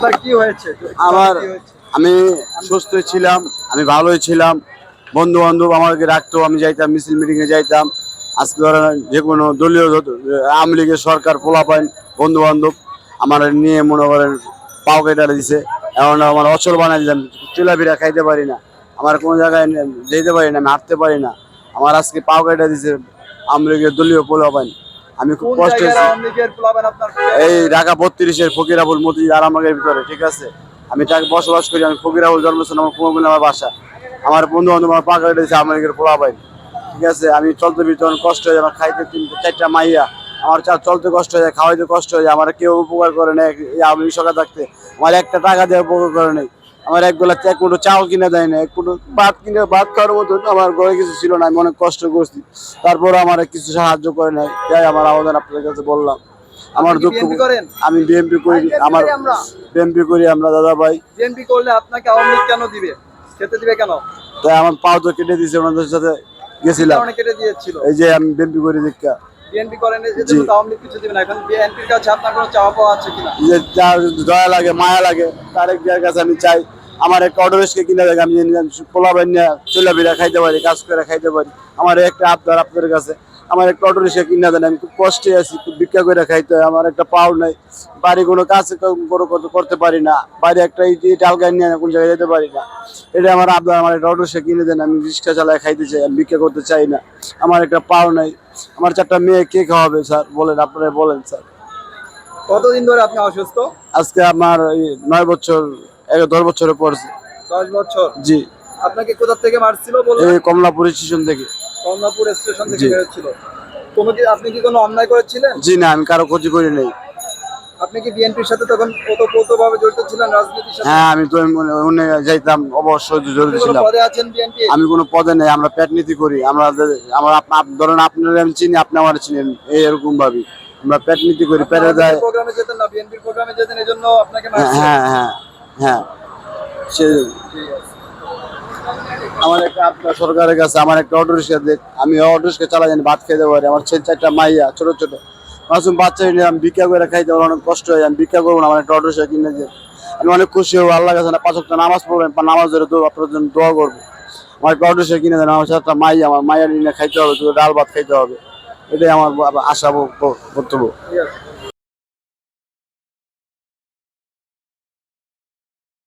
আপনার কি হয়েছে? আমার আমি সুস্থ ছিলাম আমি ভালোই ছিলাম। বন্ধু বান্ধব আমাকে রাখতো আমি যাইতাম মিছিল মিটিংয়ে যাইতাম। আজকে ধরেন যে কোনো দলীয় আওয়ামী লীগের সরকার পোলা পাইন বন্ধু বান্ধব আমার নিয়ে মনে করেন পাও কেটে দিছে। এখন আমার অচল বানাই দিলাম চুলাফিরা খাইতে পারি না। আমার কোনো জায়গায় যেতে পারি না আমি হাঁটতে পারি না। আমার আজকে পাও কেটে দিছে আওয়ামী লীগের দলীয় পোলা পাইন আমি খুব কষ্ট এই ঢাকা বত্রিশের ফকিরাবুল মতি আরামবাগের ভিতরে ঠিক আছে? আমি তাকে বসবাস করি আমি ফকিরাবুল জন্মস্থান আমার কুমাবিল আমার বাসা। আমার বন্ধু বান্ধব আমার পাকা দিয়েছে আমেরিকার পোলা পাই ঠিক আছে? আমি চলতে অনেক কষ্ট হয়ে আমার খাইতে তিনটে চারটা মাইয়া। আমার চা- চলতে কষ্ট হয়ে যায় খাওয়াইতে কষ্ট হয়ে যায় আমার কেউ উপকার করে না এই আমি সকাল থাকতে। আমার একটা টাকা দিয়ে উপকার করে নেই। আমার এক বেলা এক মুঠো চাল কিনে দেয় না এক মুঠো ভাত কিনে ভাত খাওয়ার মতো আমার ঘরে কিছু ছিল না আমি অনেক কষ্ট করছি। তারপর আমার কিছু সাহায্য করে নাই তাই আমার আবেদন আপনাদের কাছে বললাম। আমার দুঃখ? আমি বিএমপি করি আমার। বিএমপি করি আমরা দাদা ভাই। বিএনপি করলে আপনাকে আওয়ামী লীগ কেন দিবে? খেতে দিবে কেন? তাই আমার পাও তো কেটে দিয়েছে ওনাদের সাথে গেছিলাম। কেটে দিয়েছিল। এই যে আমি বিএমপি করি দীক্ষা। বিএনপি করেন আওয়ামী লীগ কিছু দিবে না। এখন বিএনপির কাছে আপনার কোনো চাওয়া পাওয়া আছে কিনা? যে দয়া লাগে মায়া লাগে তারেক জিয়ার কাছে আমি চাই আমার একটা অটো রিক্সা কিনে দেয় আমি পোলা বাই নিয়ে চলে বিরা খাইতে পারি কাজ করে খাইতে পারি। আমার একটা আবদার আপনাদের কাছে। আমার একটা অটো রিক্সা কিনে দেন আমি খুব কষ্টে আছি খুব ভিক্ষা করে খাইতে হয় আমার একটা পাও নাই। বাড়ি কোনো কাজ কম করতে- করতে পারি না। বাড়ি একটা ইট আলগা নিয়ে কোন জায়গায় যেতে পারি না। এটা আমার আবদার আমার একটা অটো রিক্সা কিনে দেন আমি রিক্সা চালায় খাইতে চাই আমি ভিক্ষা করতে চাই না। আমার একটা পাও নাই। আমার চারটা মেয়ে কে খাওয়াবে স্যার? বলেন আপনারা বলেন স্যার। কতদিন ধরে আপনি অসুস্থ? আজকে আমার নয় বছর দশ বছরে পড়ছে দশ বছর? জি। আপনাকে কোথা থেকে মারছিল বললেন? এই কমলাপুর স্টেশন থেকে। কমলাপুর স্টেশন থেকে। বেরোচ্ছিল কোনো কি আপনি কি কোনো অন্যায় করেছিলেন? জি না আমি কারও ক্ষতি করি নাই। আপনি কি বিএনপির সাথে তখন ওতপ্রোতভাবে জড়িত ছিলেন রাজনীতির সাথে? হ্যাঁ আমি তো অন্য যাইতাম অবশ্যই জড়িত ছিলাম। পদে আছেন বিএনপি? আমি কোনো পদে নেই আমরা পেট নীতি করি। আমরা আমরা ধরেন আপনার আমি চিনি আপনি আমার চিনেন এই এরকম ভাবি আমরা পেট নীতি করি পেটে দেয় প্রোগ্রামে যেতেন না বিএনপির প্রোগ্রামে যেতেন এই জন্য আপনাকে হ্যাঁ হ্যাঁ। হ্যাঁ। সে আমার একটা আপনার সরকারের কাছে, আমার একটা অটো রিক্সা দেখ আমি অটো রিক্সা চালাই, জানি ভাত খেতে পারি আমার ছেলে চারটা মাইয়া, ছোট ছোট। মাসুম বাচ্চা নিয়ে আমি ভিক্ষা করে খাইতে আমার অনেক কষ্ট হয়, আমি ভিক্ষা করব না, আমার একটা অটো রিক্সা কিনে দিয়ে। আমি অনেক খুশি হব আল্লাহ কাছে না পাঁচ নামাজ পড়বেন নামাজ ধরে তো আপনার জন্য দোয়া করব। আমার একটা অটো রিক্সা কিনে দেন, আমার সাথে মাইয়া, আমার মাইয়া নিয়ে খাইতে হবে তো ডাল ভাত খাইতে হবে। এটাই আমার আশা বক্তব্য।